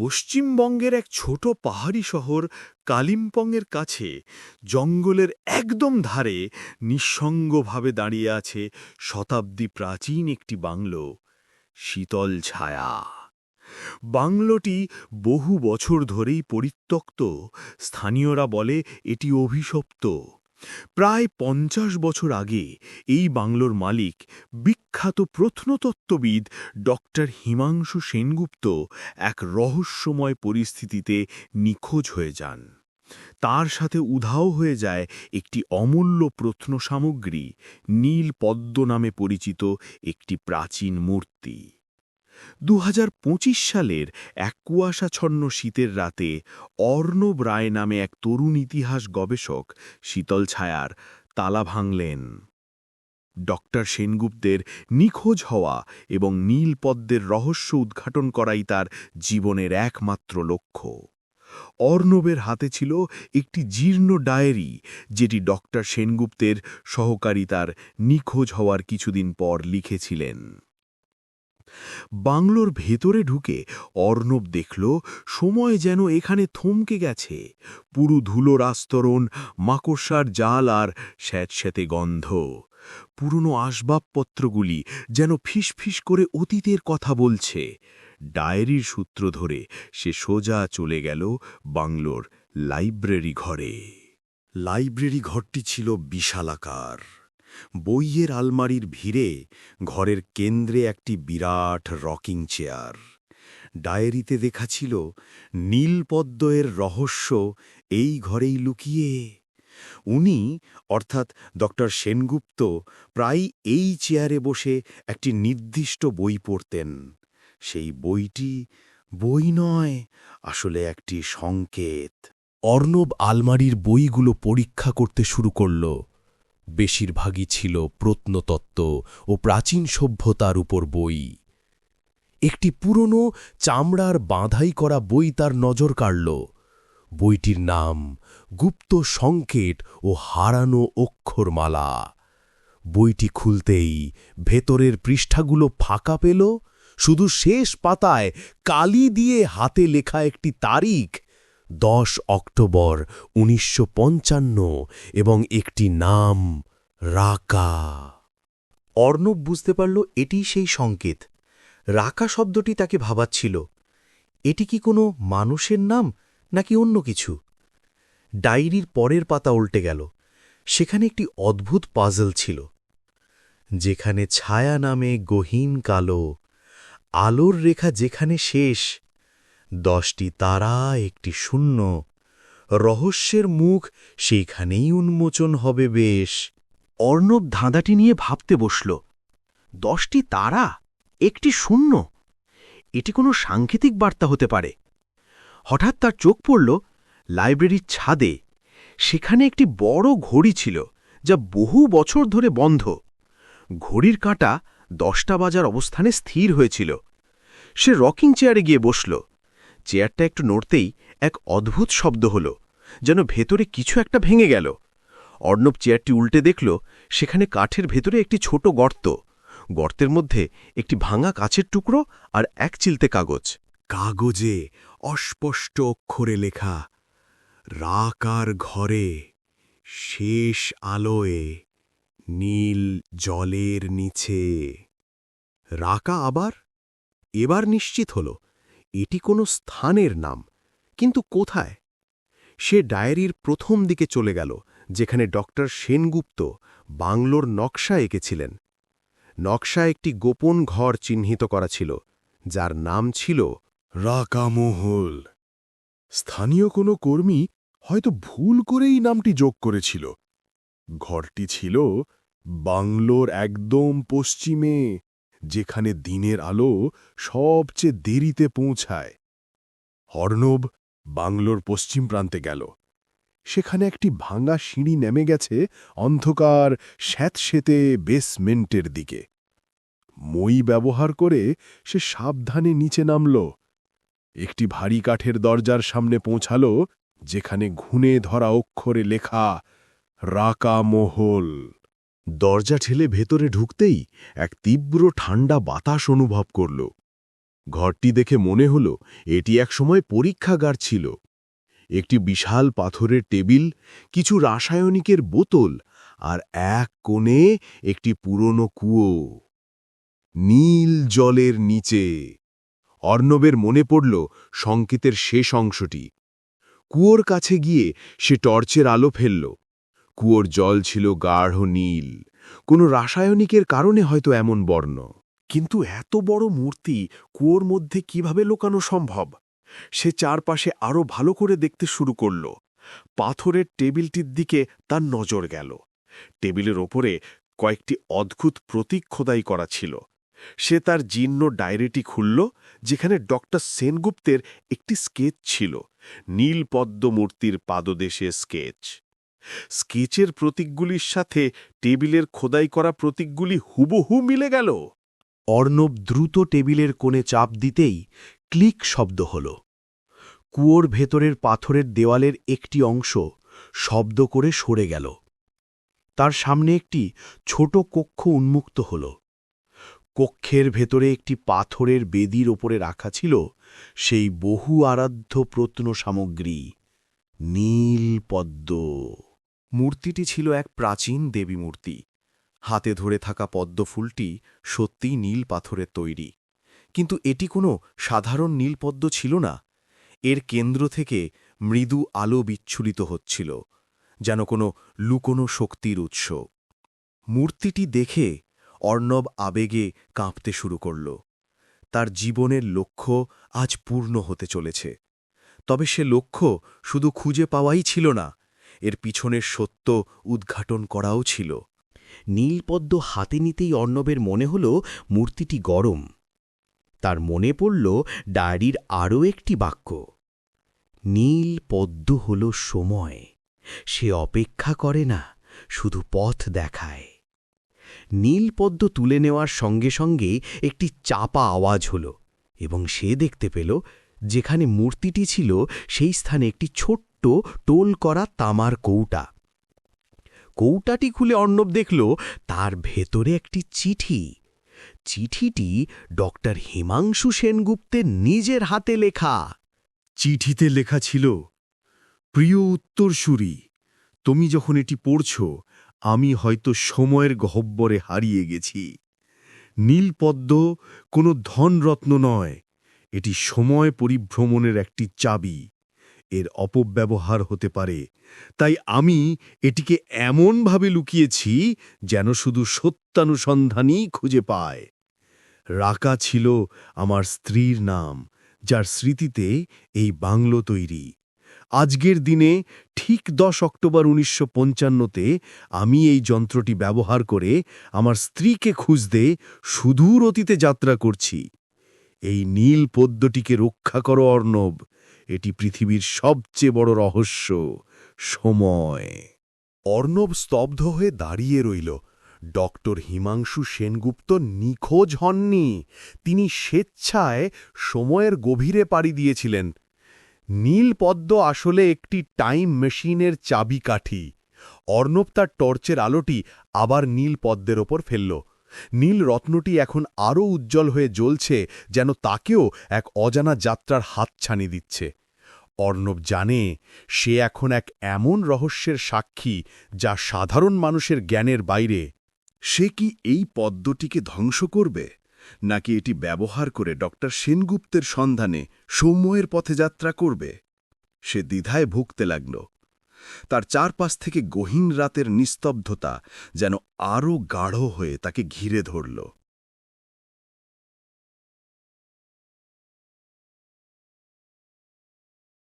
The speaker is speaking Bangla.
পশ্চিমবঙ্গের এক ছোট পাহাড়ি শহর কালিম্পংয়ের কাছে জঙ্গলের একদম ধারে নিঃসঙ্গভাবে দাঁড়িয়ে আছে শতাব্দী প্রাচীন একটি বাংলো, শীতল ছায়া। বাংলোটি বহু বছর ধরেই পরিত্যক্ত, স্থানীয়রা বলে এটি অভিশপ্ত। প্রায় পঞ্চাশ বছর আগে এই বাংলোর মালিক বিখ্যাত প্রত্নতত্ত্ববিদ ডক্টর হিমাংশু সেনগুপ্ত এক রহস্যময় পরিস্থিতিতে নিখোঁজ হয়ে যান। তার সাথে উধাও হয়ে যায় একটি অমূল্য প্রত্ন সামগ্রী নীল পদ্ম নামে পরিচিত একটি প্রাচীন মূর্তি। দু হাজার পঁচিশ সালের এক কুয়াশাছন্ন শীতের রাতে অর্ণব রায় নামে এক তরুণ ইতিহাস গবেষক শীতল ছায়ার তালা ভাঙলেন। ডক্টর সেনগুপ্তের নিখোঁজ হওয়া এবং নীলপদ্মের রহস্য উদ্ঘাটন করাই তার জীবনের একমাত্র লক্ষ্য। অর্ণবের হাতে ছিল একটি জীর্ণ ডায়েরি, যেটি ডক্টর সেনগুপ্তের সহকারী তার নিখোঁজ হওয়ার কিছুদিন পর লিখেছিলেন। বাংলোর ভেতরে ঢুকে অর্ণব দেখল সময় যেন এখানে থমকে গেছে। পুরু ধুলোর আস্তরণ, মাকড়সার জাল আর স্যাঁতস্যাঁতে গন্ধ। পুরনো আসবাবপত্রগুলি যেন ফিসফিস করে অতীতের কথা বলছে। ডায়েরির সূত্র ধরে সে সোজা চলে গেল বাংলোর লাইব্রেরি ঘরে। লাইব্রেরি ঘরটি ছিল বিশালাকার। বইয়ের আলমারির ভিড়ে ঘরের কেন্দ্রে একটি বিরাট রকিং চেয়ার। ডায়েরিতে দেখা ছিল নীলপদ্ময়ের রহস্য এই ঘরেই লুকিয়ে। উনি, অর্থাৎ ডক্টর সেনগুপ্ত প্রায় এই চেয়ারে বসে একটি নির্দিষ্ট বই পড়তেন। সেই বইটি বই নয়, আসলে একটি সংকেত। অর্ণব আলমারির বইগুলো পরীক্ষা করতে শুরু করল। বেশিরভাগই ছিল প্রত্নতত্ত্ব ও প্রাচীন সভ্যতার উপর বই। একটি পুরনো চামড়ার বাঁধাই করা বই তার নজর কাড়ল। বইটির নাম গুপ্ত সংকেট ও হারানো অক্ষরমালা। বইটি খুলতেই ভেতরের পৃষ্ঠাগুলো ফাঁকা পেল। শুধু শেষ পাতায় কালি দিয়ে হাতে লেখা একটি তারিখ দশ অক্টোবর উনিশশো পঞ্চান্ন এবং একটি নাম রাকা। অর্ণব বুঝতে পারল এটি সেই সংকেত। রাকা শব্দটি তাকে ভাবাচ্ছিল। এটি কি কোনো মানুষের নাম, নাকি অন্য কিছু? ডায়েরির পরের পাতা উল্টে গেল। সেখানে একটি অদ্ভুত পাজল ছিল। যেখানে ছায়া নামে গহীন কালো, আলোর রেখা যেখানে শেষ দশটি তারা, একটি শূন্য। রহস্যের মুখ সেইখানেই উন্মোচন হবে বেশ। অর্ণব ধাঁধাটি নিয়ে ভাবতে বসল। দশটি তারা, একটি শূন্য? এটি কোনো সাংকেতিক বার্তা হতে পারে। হঠাৎ তার চোখ পড়ল লাইব্রেরির ছাদে। সেখানে একটি বড় ঘড়ি ছিল, যা বহু বছর ধরে বন্ধ। ঘড়ির কাঁটা দশটা বাজার অবস্থানে স্থির হয়েছিল। সে রকিং চেয়ারে গিয়ে বসল। চেয়ারটা একটু নড়তেই এক অদ্ভুত শব্দ হল, যেন ভেতরে কিছু একটা ভেঙে গেল। অর্ণব চেয়ারটি উল্টে দেখল, সেখানে কাঠের ভেতরে একটি ছোট গর্ত। গর্তের মধ্যে একটি ভাঙা কাছের টুকরো আর এক চিলতে কাগজ। কাগজে অস্পষ্ট অক্ষরে লেখা রাকার ঘরে, শেষ আলোয়ে, নীল জলের নিচে। রাকা আবার, এবার নিশ্চিত হল। এটি কোনো স্থানের নাম, কিন্তু কোথায়? সে ডায়েরির প্রথম দিকে চলে গেল, যেখানে ডক্টর সেনগুপ্ত বাংলোর নকশা এঁকেছিলেন। নকশা একটি গোপন ঘর চিহ্নিত করা ছিল, যার নাম ছিল রাকামহল। স্থানীয় কোনো কর্মী হয়তো ভুল করেই নামটি যোগ করেছিল। ঘরটি ছিল বাংলোর একদম পশ্চিমে। যেখানে দিনের আলো সবচেয়ে দেরিতে পৌঁছায়। অর্ণব বাংলোর পশ্চিম প্রান্তে গেল। সেখানে একটি ভাঙা সিঁড়ি নেমে গেছে অন্ধকার স্যাঁতসেতে বেসমেন্টের দিকে। মই ব্যবহার করে সে সাবধানে নিচে নামল। একটি ভারী কাঠের দরজার সামনে পৌঁছাল, যেখানে ঘুনে ধরা অক্ষরে লেখা রাকা মোহল দরজা ঠেলে ভেতরে ঢুকতেই এক তীব্র ঠান্ডা বাতাস অনুভব করল। ঘরটি দেখে মনে হল এটি একসময় পরীক্ষাগার ছিল। একটি বিশাল পাথরের টেবিল, কিছু রাসায়নিকের বোতল আর এক কোণে একটি পুরনো কুয়ো। নীল জলের নিচে। অর্ণবের মনে পড়ল সংকেতের শেষ অংশটি। কুয়োর কাছে গিয়ে সে টর্চের আলো ফেলল। কুয়োর জল ছিল গাঢ় নীল। কোনো রাসায়নিকের কারণে হয়তো এমন বর্ণ। কিন্তু এত বড় মূর্তি কুয়োর মধ্যে কীভাবে লোকানো সম্ভব? সে চারপাশে আরও ভালো করে দেখতে শুরু করল। পাথরের টেবিলটির দিকে তার নজর গেল। টেবিলের ওপরে কয়েকটি অদ্ভুত প্রতীক খোদাই করা ছিল। সে তার জীর্ণ ডায়েরিটি খুলল, যেখানে ডক্টর সেনগুপ্তের একটি স্কেচ ছিল। নীলপদ্ম মূর্তির পাদদেশে স্কেচ। স্কেচের প্রতীকগুলির সাথে টেবিলের খোদাই করা প্রতীকগুলি হুবহু মিলে গেল। অর্ণব দ্রুত টেবিলের কোণে চাপ দিতেই ক্লিক শব্দ হল। কুয়োর ভেতরের পাথরের দেওয়ালের একটি অংশ শব্দ করে সরে গেল। তার সামনে একটি ছোট কক্ষ উন্মুক্ত হল। কক্ষের ভেতরে একটি পাথরের বেদির ওপরে রাখা ছিল সেই বহু আরাধ্য প্রত্ন সামগ্রী নীল পদ্ম। মূর্তিটি ছিল এক প্রাচীন দেবী মূর্তি। হাতে ধরে থাকা পদ্মফুলটি সত্যিই নীল পাথরের তৈরি। কিন্তু এটি কোনো সাধারণ নীলপদ্ম ছিল না। এর কেন্দ্র থেকে মৃদু আলো বিচ্ছুরিত হচ্ছিল, যেন কোনো লুকোনো শক্তির উৎস। মূর্তিটি দেখে অর্ণব আবেগে কাঁপতে শুরু করল। তার জীবনের লক্ষ্য আজ পূর্ণ হতে চলেছে। তবে সে লক্ষ্য শুধু খুঁজে পাওয়াই ছিল না এর পিছনের সত্য উদ্ঘাটন করাও ছিল। নীলপদ্ম হাতে নিতেই অর্ণবের মনে হল মূর্তিটি গরম। তার মনে পড়ল ডায়েরির আরও একটি বাক্য। নীল পদ্ম হল সময়, সে অপেক্ষা করে না, শুধু পথ দেখায়। নীলপদ্ম তুলে নেওয়ার সঙ্গে সঙ্গে একটি চাপা আওয়াজ হল এবং সে দেখতে পেল, যেখানে মূর্তিটি ছিল, সেই স্থানে একটি ছোট্ট টোল করা তামার কৌটা। কৌটাটি খুলে অর্ণব দেখল, তার ভেতরে একটি চিঠি। চিঠিটি ডক্টর হিমাংশু সেনগুপ্তের নিজের হাতে লেখা। চিঠিতে লেখা ছিল, প্রিয় উত্তরসূরি, তুমি যখন এটি পড়ছ, আমি হয়তো সময়ের গহব্বরে হারিয়ে গেছি। নীলপদ্ম কোনো ধনরত্ন নয়, এটি সময় পরিভ্রমণের একটি চাবি। এর অপব্যবহার হতে পারে। তাই আমি এটিকে এমনভাবে লুকিয়েছি যেন শুধু সত্যানুসন্ধানই খুঁজে পায়। রাকা ছিল আমার স্ত্রীর নাম, যার স্মৃতিতে এই বাংলো তৈরি। আজকের দিনে ঠিক দশ অক্টোবর উনিশশো পঞ্চান্নতে আমি এই যন্ত্রটি ব্যবহার করে আমার স্ত্রীকে খুঁজতে সুদূর অতীতে যাত্রা করছি। এই নীল পদ্মটিকে রক্ষা করো অর্ণব। এটি পৃথিবীর সবচেয়ে বড় রহস্য, সময়। অর্ণব স্তব্ধ হয়ে দাঁড়িয়ে রইল। ডক্টর হিমাংশু সেনগুপ্ত নিখোঁজ হননি। তিনি স্বেচ্ছায় সময়ের গভীরে পাড়ি দিয়েছিলেন। নীলপদ্ম আসলে একটি টাইম মেশিনের চাবিকাঠি। অর্ণব তার টর্চের আলোটি আবার নীল পদ্মের ওপর ফেলল। নীল রত্নটি এখন আরও উজ্জ্বল হয়ে জ্বলছে, যেন তাকেও এক অজানা যাত্রার হাতছানি দিচ্ছে। অর্ণব জানে, সে এখন এক এমন রহস্যের সাক্ষী যা সাধারণ মানুষের জ্ঞানের বাইরে। সে কি এই পদ্মটিকে ধ্বংস করবে? নাকি এটি ব্যবহার করে ডক্টর সেনগুপ্তের সন্ধানে সৌম্যের পথে যাত্রা করবে? সে দ্বিধায় ভুগতে লাগল। তার চারপাশ থেকে গহীন রাতের নিস্তব্ধতা যেন আরও গাঢ় হয়ে তাকে ঘিরে ধরল।